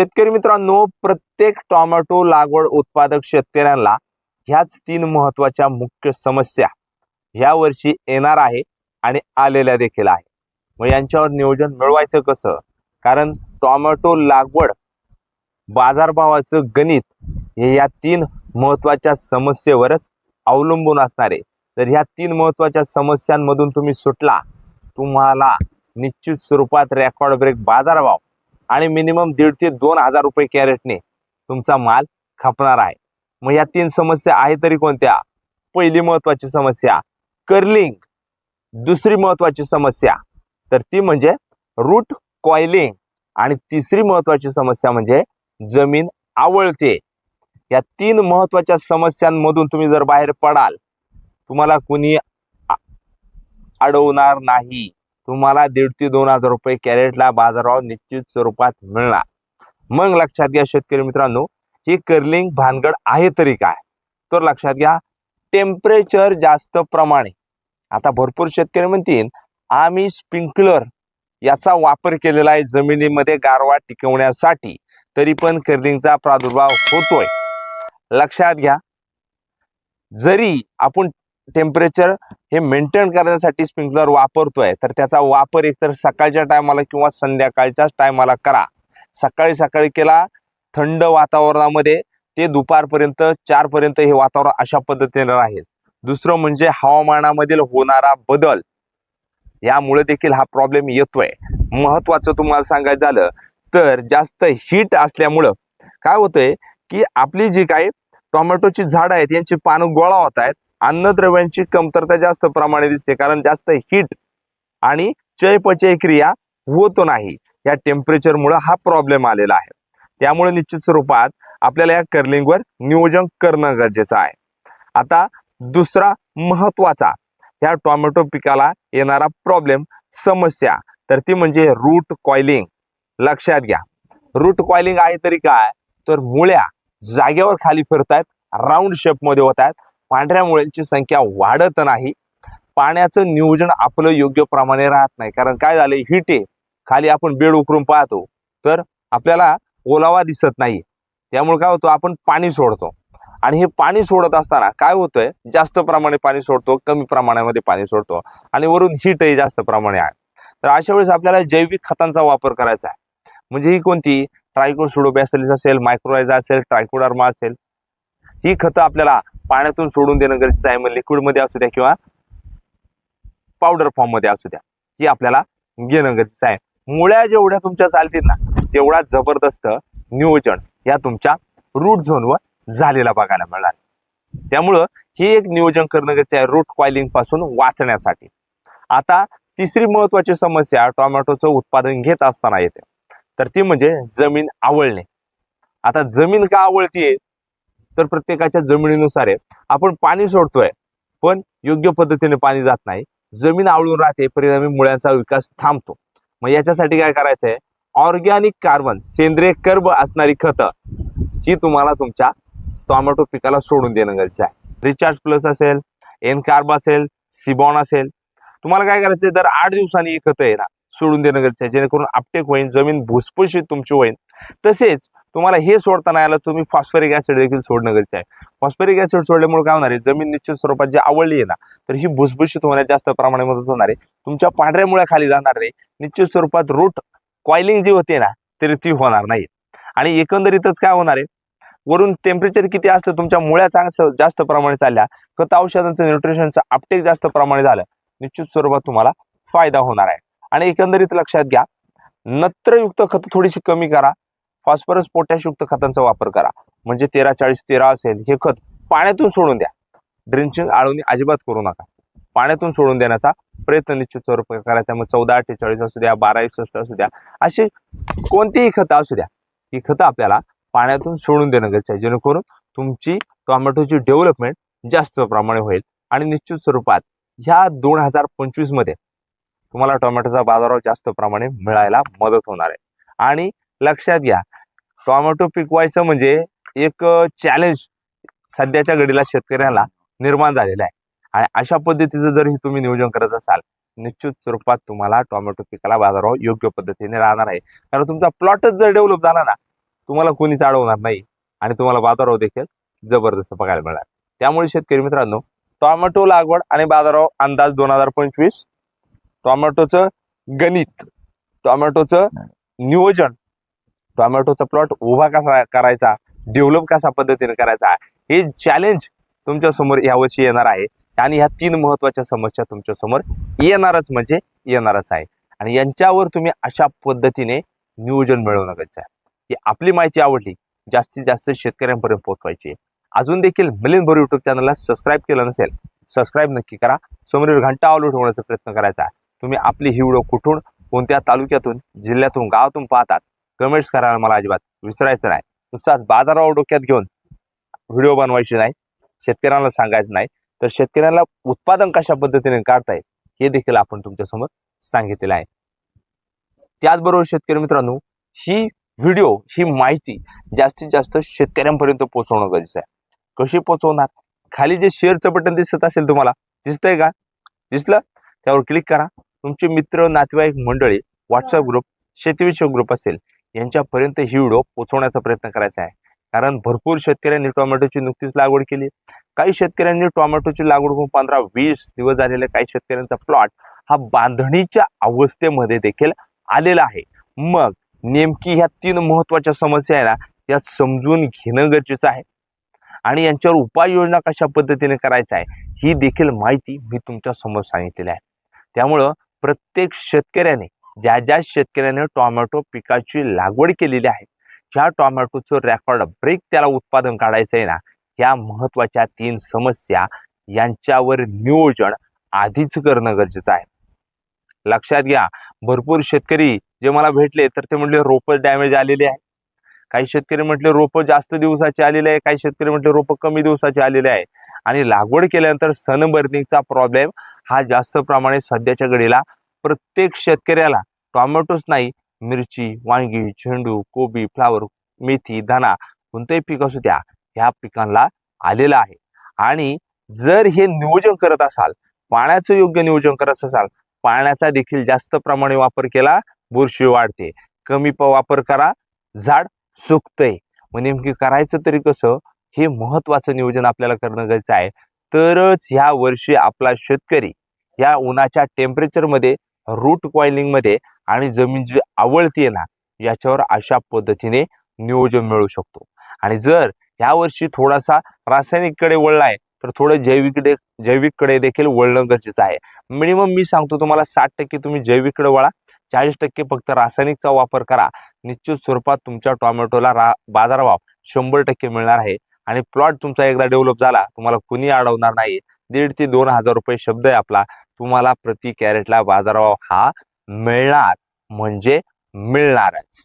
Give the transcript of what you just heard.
शेतकरी मित्रांनो प्रत्येक टॉमॅटो लागवड उत्पादक शेतकऱ्यांना ह्याच तीन महत्त्वाच्या मुख्य समस्या ह्या वर्षी येणार आहे आणि आलेल्या देखील आहे. मग यांच्यावर नियोजन मिळवायचं कसं? कारण टॉमॅटो लागवड बाजारभावाचं गणित हे या तीन महत्त्वाच्या समस्येवरच अवलंबून असणार आहे. तर ह्या तीन महत्त्वाच्या समस्यांमधून तुम्ही सुटला तुम्हाला निश्चित स्वरूपात रेकॉर्ड ब्रेक बाजारभाव आणि मिनिमम दीड ते दोन हजार रुपये कॅरेटने तुमचा माल खपणार आहे. मग या तीन समस्या आहे तरी कोणत्या? पहिली महत्वाची समस्या कर्लिंग दुसरी महत्वाची समस्या तर ती म्हणजे रूट कॉइलिंग आणि तिसरी महत्वाची समस्या म्हणजे जमीन आवळते. या तीन महत्त्वाच्या समस्यांमधून तुम्ही जर बाहेर पडाल तुम्हाला कुणी अडवणार नाही. तुम्हाला दीड ते दोन हजार रुपये कॅरेटला बाजारभाव निश्चित स्वरूपात मिळणार. मग लक्षात घ्या शेतकरी मित्रांनो ही कर्लिंग भानगड आहे तरी काय? तर लक्षात घ्या टेम्परेचर जास्त प्रमाणे. आता भरपूर शेतकरी म्हणतील आम्ही स्प्रिंकलर याचा वापर केलेला आहे जमिनीमध्ये गारवा टिकवण्यासाठी तरी पण कर्लिंगचा प्रादुर्भाव होतोय. लक्षात घ्या जरी आपण टेम्परेचर हे मेंटेन करण्यासाठी स्प्रिंकलर वापरतोय. तर त्याचा वापर एकतर सकाळच्या टायमाला किंवा संध्याकाळच्याच टायमाला करा. सकाळी सकाळी केला थंड वातावरणामध्ये ते दुपारपर्यंत चारपर्यंत हे वातावरण अशा पद्धतीने राहील. दुसरं म्हणजे हवामानामधील होणारा बदल. यामुळे देखील हा प्रॉब्लेम येतोय. महत्वाचं तुम्हाला सांगायचं झालं तर जास्त हीट असल्यामुळं काय होतंय की आपली जी काही टोमॅटोची झाडं आहेत यांची पानं गोळा होत आहेत. अन्नद्रव्यांची कमतरता जास्त प्रमाणे दिसते कारण जास्त हीट आणि चयपचय क्रिया होत नाही. या टेम्परेचरमुळे हा प्रॉब्लेम आलेला आहे. त्यामुळे निश्चित स्वरूपात आपल्याला या कर्लिंगवर नियोजन करणं गरजेचं आहे. आता दुसरा महत्त्वाचा ह्या टोमॅटो पिकाला येणारा प्रॉब्लेम समस्या. तर ती म्हणजे रूट कॉइलिंग लक्षात घ्या. रूट कॉइलिंग आहे तरी काय? तर मुळ्या जागेवर खाली फिरतायत राऊंड शेपमध्ये होत आहेत पांढऱ्या मुळ्यांची संख्या वाढत नाही. पाण्याचं नियोजन आपलं योग्य प्रमाणे राहत नाही. कारण काय झालं? हिट आहे खाली आपण बेड उकरून पाहतो. तर आपल्याला ओलावा दिसत नाही. त्यामुळे काय होतं? आपण पाणी सोडतो. आणि हे पाणी सोडत असताना काय होतंय? जास्त प्रमाणे पाणी सोडतो कमी प्रमाणामध्ये पाणी सोडतो. आणि वरून हिटही जास्त प्रमाणे आहे. तर अशा वेळेस आपल्याला जैविक खतांचा वापर करायचा आहे. म्हणजे ही कोणती? ट्रायकोसुडोबॅसिलिस असेल मायक्रोरायझा असेल ट्रायकोडार्मा असेल. ही खतं आपल्याला पाण्यातून सोडून देणं गरजेचं आहे मग लिक्विडमध्ये असू द्या किंवा पावडर फॉर्ममध्ये असू द्या ही आपल्याला घेणं गरजेचं आहे. मुळ्या जेवढ्या तुमच्या चालतील ना तेवढा जबरदस्त नियोजन या तुमच्या रूट झोनवर झालेला बघायला मिळणार. त्यामुळं हे एक नियोजन करणं गरजेचं आहे रूट कॉइलिंगपासून वाचण्यासाठी. आता तिसरी महत्वाची समस्या टोमॅटोचं उत्पादन घेत असताना येते. तर ती म्हणजे जमीन आवळणे. आता जमीन का आवळतीये? तर प्रत्येकाच्या जमिनीनुसार आहे. आपण पाणी सोडतोय पण योग्य पद्धतीने पाणी जात नाही. जमीन आवळून राहते परिणामी मुळ्यांचा विकास थांबतो. मग याच्यासाठी काय करायचं आहे ऑर्गॅनिक कार्बन सेंद्रिय कर्ब असणारी खतं ही तुम्हाला तुमच्या टोमॅटो पिकाला सोडून देणं गरजेचं आहे. रिचार्ज प्लस असेल एन कार्ब असेल सिबॉन असेल. तुम्हाला काय करायचं आहे दर आठ दिवसांनी ही खतं आहे ना सोडून देणं गरजेचं आहे. जेणेकरून आपटेक होईल जमीन भुसभुशीत तुमची होईल तसेच तुम्हाला हे सोडताना याला तुम्ही फॉस्फरिक ऍसिड देखील सोडणं गरजेचं आहे. फॉस्फरिक ऍसिड सोडल्यामुळे काय होणार आहे? जमीन निश्चित स्वरूपात जी आवडली आहे ना तर ही भुसभुशीत होण्यात जास्त प्रमाणे मदत होणार आहे. तुमच्या पांढऱ्या मुळ्या खाली जाणार नाही निश्चित स्वरूपात रूट कॉइलिंग जी होते ना तरी ती होणार नाही. आणि एकंदरीतच काय होणार आहे? वरून टेम्परेचर किती असतं? तुमच्या मुळ्या चांगल्या जास्त प्रमाणे चालल्या. खत औषधांचं न्यूट्रिशनचं अपटेक जास्त प्रमाणे झालं. निश्चित स्वरूपात तुम्हाला फायदा होणार आहे. आणि एकंदरीत लक्षात घ्या. नत्रयुक्त खत थोडीशी कमी करा. फॉस्फरस पोटॅशयुक्त खतांचा वापर करा. म्हणजे तेरा चाळीस तेरा असेल हे खत पाण्यातून सोडून द्या. ड्रिंचिंग आळूनी अजिबात करू नका. पाण्यातून सोडून देण्याचा प्रयत्न निश्चित स्वरूप करायचा मग चौदा अठ्ठेचाळीस असू द्या बारा एकसष्ट असू द्या अशी कोणतीही खतं असू द्या. ही खतं आपल्याला पाण्यातून सोडून देणं गरजेचं आहे. जेणेकरून तुमची टोमॅटोची डेव्हलपमेंट जास्त प्रमाणे होईल. आणि निश्चित स्वरूपात ह्या दोन हजार पंचवीसमध्ये तुम्हाला टोमॅटोचा बाजारभाव जास्त प्रमाणे मिळायला मदत होणार आहे. आणि लक्षात घ्या टोमॅटो पिकवायचं म्हणजे एक चॅलेंज सध्याच्या घडीला शेतकऱ्याला निर्माण झालेलं आहे. आणि अशा पद्धतीचं जर हे तुम्ही नियोजन करत असाल निश्चित स्वरूपात तुम्हाला टोमॅटो पिकाला बाजारभाव योग्य पद्धतीने राहणार आहे. कारण तुमचा प्लॉटच जर डेव्हलप झाला ना तुम्हाला कोणीच अडवणार नाही आणि तुम्हाला बाजारभाव देखील जबरदस्त बघायला मिळणार. त्यामुळे शेतकरी मित्रांनो टोमॅटो लागवड आणि बाजारभाव अंदाज दोन हजार पंचवीस टोमॅटोचं गणित टोमॅटोचं नियोजन टोमॅटोचा प्लॉट उभा कसा करायचा? डेव्हलप कशा पद्धतीने करायचा? हे चॅलेंज तुमच्यासमोर यावर्षी येणार आहे. आणि ह्या तीन महत्त्वाच्या समस्या तुमच्यासमोर येणारच म्हणजे येणारच आहे. आणि यांच्यावर तुम्ही अशा पद्धतीने नियोजन मिळवणं गरजेचं आहे की आपली माहिती आवडली जास्तीत जास्त शेतकऱ्यांपर्यंत पोहोचवायची. अजून देखील मिलिंद भर युट्यूब चॅनलला सबस्क्राईब केलं नसेल सबस्क्राईब नक्की करा. समोरील घंटा ऑल ठेवण्याचा प्रयत्न करायचा. तुम्ही आपली ही व्हिडिओ कुठून कोणत्या तालुक्यातून जिल्ह्यातून गावातून पाहतात कमेंट्स करायला मला अजिबात. विसरायचं नाही. नुसताच बाजारावर डोक्यात घेऊन व्हिडिओ बनवायचे नाही. शेतकऱ्यांना सांगायचं नाही. तर शेतकऱ्यांना उत्पादन कशा पद्धतीने काढता येईल हे देखील आपण तुमच्यासमोर सांगितलेलं आहे. त्याचबरोबर शेतकरी मित्रांनो ही व्हिडिओ ही माहिती जास्तीत जास्त शेतकऱ्यांपर्यंत पोहोचवणं गरजेचं आहे. कशी पोहोचवणार? खाली जे शेअरचं बटन दिसत असेल तुम्हाला दिसतंय का? दिसलं? त्यावर क्लिक करा. तुमचे मित्र नातेवाईक मंडळी व्हॉट्सअप ग्रुप शेतीविषयक ग्रुप असेल यांच्यापर्यंत ही व्हिडिओ पोहोचवण्याचा प्रयत्न करायचा आहे. कारण भरपूर शेतकऱ्यांनी टोमॅटोची नुकतीच लागवड केली. काही शेतकऱ्यांनी टोमॅटोची लागवड करून पंधरा वीस दिवस झालेले काही शेतकऱ्यांचा प्लॉट हा बांधणीच्या अवस्थेमध्ये देखील आलेला आहे. मग नेमकी ह्या तीन महत्त्वाच्या समस्या आहे ना त्या समजून घेणं गरजेचं आहे. आणि यांच्यावर उपाययोजना कशा पद्धतीने करायचा आहे ही देखील माहिती मी तुमच्यासमोर सांगितलेली आहे. त्यामुळं प्रत्येक शेतकऱ्याने ज्या ज्या शेतकऱ्याने टोमॅटो पिकाची लागवड केलेली आहे ह्या टोमॅटोचं रेकॉर्ड ब्रेक त्याला उत्पादन काढायचं आहे ना ह्या महत्त्वाच्या तीन समस्या यांच्यावर नियोजन आधीच करणं गरजेचं आहे. लक्षात घ्या भरपूर शेतकरी जे मला भेटले तर ते म्हटले रोपं डॅमेज आलेले आहे. काही शेतकरी म्हटले रोपं जास्त दिवसाचे आलेले आहे काही शेतकरी म्हटले रोपं कमी दिवसाचे आलेले आहे. आणि लागवड केल्यानंतर सनबर्निंगचा प्रॉब्लेम हा जास्त प्रमाणे सध्याच्या घडीला प्रत्येक शेतकऱ्याला टोमॅटोच नाही मिरची वांगी झेंडू कोबी फ्लावर मेथी धना कोणतंही पीक असू द्या ह्या पिकांना आलेलं आहे. आणि जर हे नियोजन करत असाल पाण्याचं योग्य नियोजन करत असाल पाण्याचा देखील जास्त प्रमाणे वापर केला बुरशी वाढते. कमी प वापर करा झाड सुकतंय. मग नेमकी करायचं तरी कसं हे महत्वाचं नियोजन आपल्याला करणं गरजेचं आहे. तरच ह्या वर्षी आपला शेतकरी या उन्हाच्या टेम्परेचरमध्ये रूट कॉइलिंगमध्ये आणि जमीन जी आवळते ना याच्यावर अशा पद्धतीने नियोजन मिळू शकतो. आणि जर ह्या वर्षी थोडासा रासायनिककडे वळलाय तर थोडं जैविकडे जैविककडे देखील वळणं गरजेचं आहे. मिनिमम मी सांगतो तुम्हाला साठ टक्के तुम्ही जैविककडे वळा चाळीस टक्के फक्त रासायनिकचा वापर करा. निश्चित स्वरूपात तुमच्या टोमॅटोला रा बाजारभाव शंभर टक्के मिळणार आहे. आणि प्लॉट तुमचा एकदा डेव्हलप झाला तुम्हाला कुणी अडवणार नाही. दीड ते दोन हजार रुपये शब्द आहे आपला. तुम्हाला प्रति कॅरेटला बाजारभाव हा मिळणार म्हणजे मिळणारच.